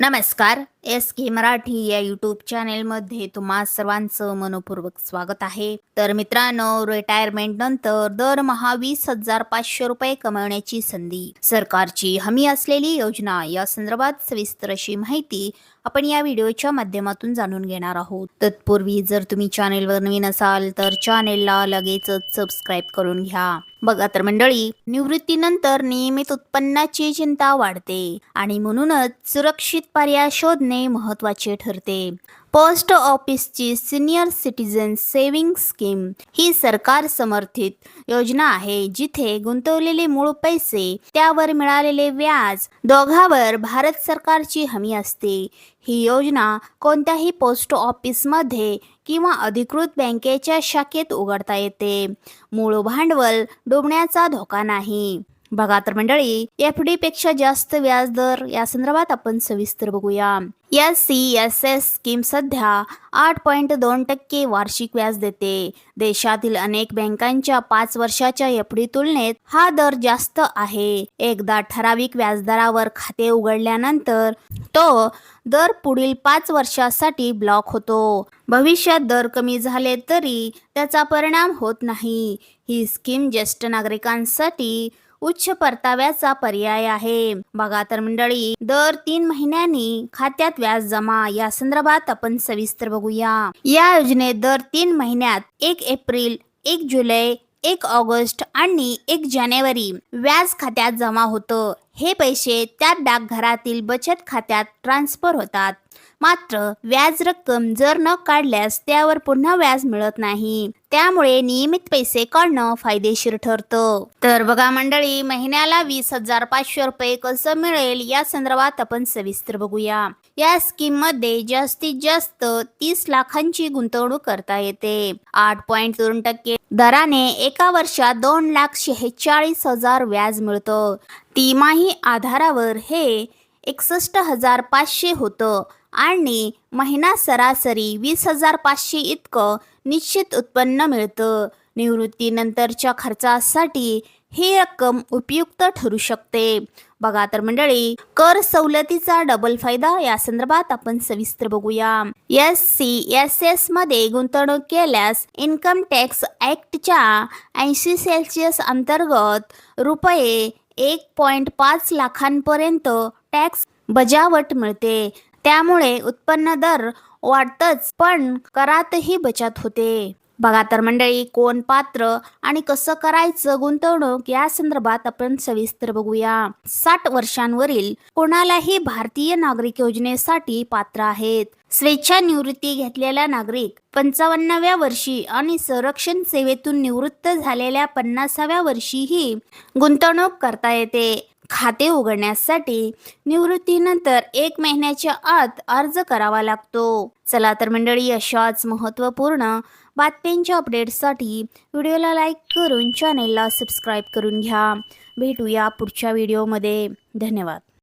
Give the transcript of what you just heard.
नमस्कार एस के मराठी या यूट्यूब चॅनेलमध्ये तुम्हा सर्वांचं मनपूर्वक स्वागत आहे. तर मित्रांनो रिटायरमेंट नंतर दरमहा वीस हजार पाचशे रुपये कमवण्याची संधी सरकारची हमी असलेली योजना या संदर्भात सविस्तर अशी माहिती आपण या व्हिडिओच्या माध्यमातून जाणून घेणार आहोत. तत्पूर्वी जर तुम्ही चॅनेलवर नवीन असाल तर चॅनेलला लगेचच सबस्क्राईब करून घ्या. बघा तर मंडळी निवृत्तीनंतर नियमित उत्पन्नाची चिंता वाढते आणि म्हणूनच सुरक्षित पर्याय शोधणे महत्त्वाचे ठरते. पोस्ट ऑफिसची सिनियर सिटीजन सेव्हिंग स्कीम ही सरकार समर्थित योजना आहे जिथे गुंतवलेले मूळ पैसे त्यावर मिळालेले व्याज दोघावर भारत सरकारची हमी असते. ही योजना कोणत्याही पोस्ट ऑफिसमध्ये किंवा अधिकृत बँकेच्या शाखेत उघडता येते. मूळ भांडवल डुबण्याचा धोका नाही. बघा तर मंडळी एफ डी पेक्षा जास्त व्याज दर या संदर्भात आपण सविस्तर बघूया. S C S S scheme सध्या आठ पॉईंट दोन टक्के वार्षिक व्याज देते. देशातील अनेक बँकांच्या पाच वर्षाच्या एफ डी तुलनेत हा दर जास्त आहे. एकदा ठराविक व्याजदरावर खाते उघडल्यानंतर तो दर पुढील पाच वर्षासाठी ब्लॉक होतो. भविष्यात दर कमी झाले तरी त्याचा परिणाम होत नाही. ही स्कीम ज्येष्ठ नागरिकांसाठी उच्च परताव्याचा पर्याय आहे. बघा तर मंडळी दर तीन महिन्यांनी खात्यात व्याज जमा. या संदर्भात आपण सविस्तर बघूया. या योजनेत दर तीन महिन्यात एक एप्रिल एक जुलै एक ऑगस्ट आणि एक जानेवारी व्याज खात्यात जमा होतं. हे पैसे त्या डाकघरातील बचत खात्यात ट्रान्सफर होतात. मात्र व्याज रक्कम जर न काढल्यास त्यावर पुन्हा व्याज मिळत नाही. त्यामुळे नियमित पैसे काढणं फायदेशीर ठरतं. तर बघा मंडळी महिन्याला वीस हजार पाचशे रुपये कसं मिळेल या संदर्भात आपण सविस्तर बघूया. या स्कीममध्ये जास्तीत जास्त तीस लाखांची गुंतवणूक करता येते. आठ पॉईंट दोन टक्के दराने एका वर्षात दोन लाख शेहेचाळीस हजार व्याज मिळतं. तिमाही आधारावर हे एकसष्ट हजार पाचशे होतं आणि महिना सरासरी वीस हजार पाचशे इतकं निश्चित उत्पन्न मिळतं. निवृत्तीनंतरच्या खर्चासाठी ही रक्कम उपयुक्त ठरू शकते. बघा तर मंडळी कर सवलतीचा डबल फायदा या संदर्भात आपण सविस्तर बघूया. एस सी एस एसमध्ये गुंतवणूक केल्यास इन्कम टॅक्स ऍक्टच्या ऐंशी सेल्सिअस अंतर्गत रुपये एक पॉईंट पाच लाखांपर्यंत टॅक्स बजावट मिळते. त्यामुळे उत्पन्न दर वाढतच पण करातही बचत होते. बघा तर मंडळी कोण पात्र आणि कसं करायचं गुंतवणूक या संदर्भात आपण सविस्तर बघूया. साठ वर्षांवरील कोणालाही भारतीय नागरिक योजनेसाठी पात्र आहेत. स्वेच्छा निवृत्ती घेतलेला नागरिक पंचावन्नाव्या वर्षी आणि संरक्षण सेवेतून निवृत्त झालेल्या पन्नासाव्या वर्षीही गुंतवणूक करता येते. खाते उघडण्यासाठी निवृत्तीनंतर एक महिन्याच्या आत अर्ज करावा लागतो. चला तर मंडळी अशाच महत्त्वपूर्ण बातम्यांच्या अपडेट्ससाठी व्हिडिओला लाईक करून चॅनेलला सबस्क्राईब करून घ्या. भेटूया पुढच्या व्हिडिओमध्ये धन्यवाद.